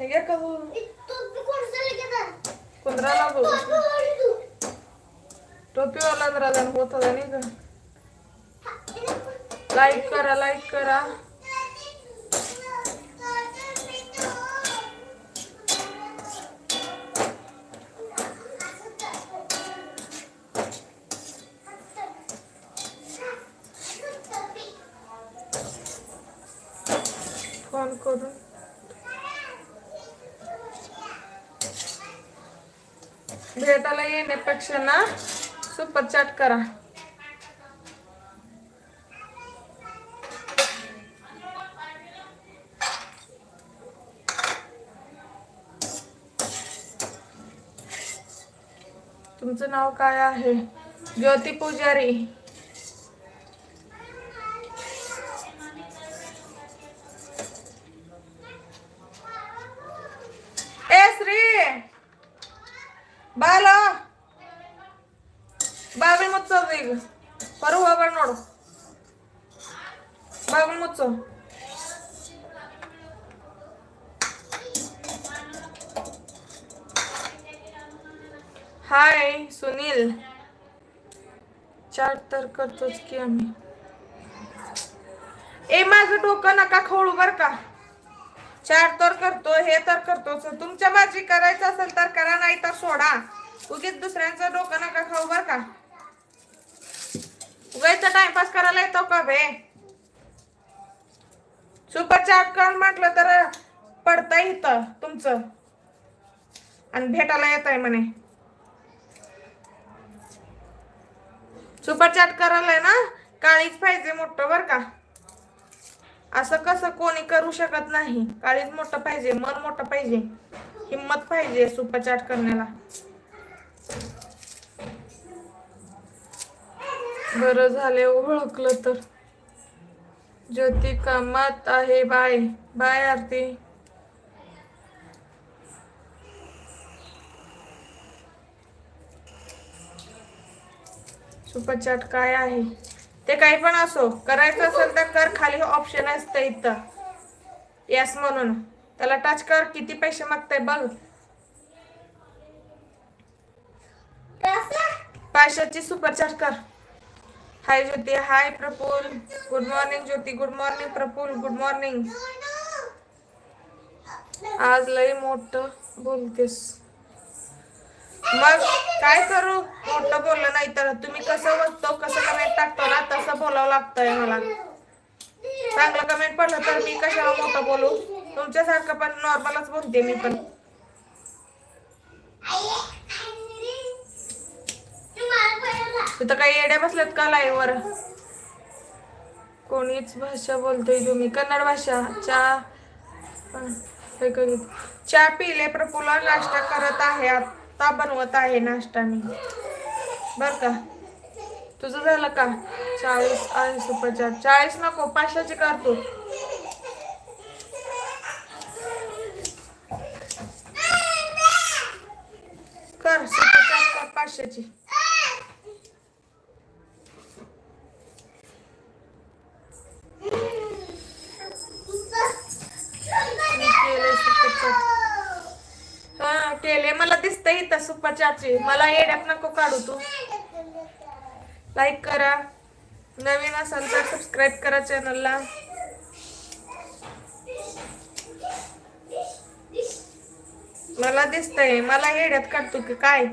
हे घे का हो? कुंदराला बघ. टोपीवाला जरा होत होता नाही का? लाईक करा लाईक करा. फोन करून. भेटायला येण्यापेक्षा ना सुपर चॅट करा. तुमचं नाव काय आहे? ज्योती पुजारी. ಬಾಲ ಬಾಗಿಲು ಮುಚ್ಚೋದು ಈಗ ಹೊರ ಹೋಗ್ಬೇಡ ನೋಡು ಬಾಗಿಲು ಮುಚ್ಚು हाय सुनील चाट तर करतोच की आम्ही ए माझं डोकं नका खवळू बर का चार तर करतो हे तर करतोच तुमच्या माझी करायचं असेल तर करा नाही तर सोडा. उगीच दुसऱ्यांचं डोकं नका खाऊ बर का. उगायचा टाइमपास करायला येतो का बे? सुपर चाट कर म्हटलं तर पडता इथं तुमचं. आणि भेटायला येत आहे म्हणे. सुपर चाट करायला ना? काळीच पाहिजे मोठं बर का. असं कसं कोणी करू शकत नाही? काळीच मोठं पाहिजे मन मोठं पाहिजे हिंमत पाहिजे सुपचाट करण्याला. बरं झाले ओळखलं तर. ज्योती कामात आहे बाय. बाय आरती. सुपचाट काय आहे? ते काही पण असो करायचं असेल तर कर खाली ऑप्शन असतं इथं. यस म्हणून. त्याला टच कर किती पैसे मागताय बघ. पाचशेची सुपर चॅट कर. Hi Jyoti hi Praful good morning Jyoti good morning Praful good morning आज लय मोठं बोलतेस. मग काय करू? मोठं बोललं नाही तर. तुम्ही कसं बघतो कसं कमेंट टाकतो ना तसं बोलावं लागतंय मला. चांगलं कमेंट पडलं तर मी कशाला मोठं बोलू? तुमच्यासारखं पण नॉर्मलच बोलते मी पण. तिथं काही येड्या बसल्यात का लाईव्हवर कोणीच भाषा बोलतोय तुम्ही. कन्नड भाषा. चहा हे चहा पिले प्रफुला नाश्ता करत आहे आता बनवत आहे नाश्ता मी बर का? तुझं झालं का? चाळीस आहे सुपर चाळीस नको पाचशेची कर तू. कर कर पाचशेची. हा केले मला दिसतंय इथं सुपर चाटची मला येड्यात नको काढू तू. लाईक करा. नवीन असाल तर सबस्क्राईब करा चॅनलला मला दिसतंय. मला येड्यात काढतो की काय?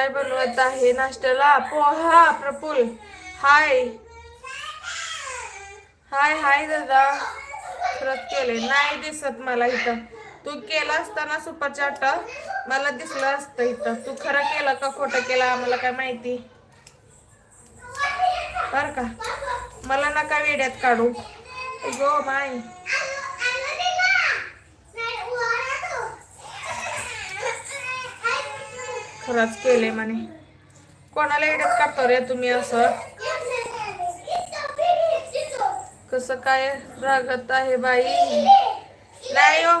काय बनवत आहे नाश्त्याला? पोहा प्रफुल हाय. हाय हाय दादा. परत केले नाही दिसत मला इथं. तू केला असताना सुपरचाट मला दिसलं असतं इथं. तू खरं केलं का खोटं केलं आम्हाला काय माहिती? बर का. मला नका वेड्यात काढू. Go my. खरंच केले म्हणे. कोणाला वेड्यात काढतो रे तुम्ही असं? कसं काय रागत आहे बाई? नाही हो.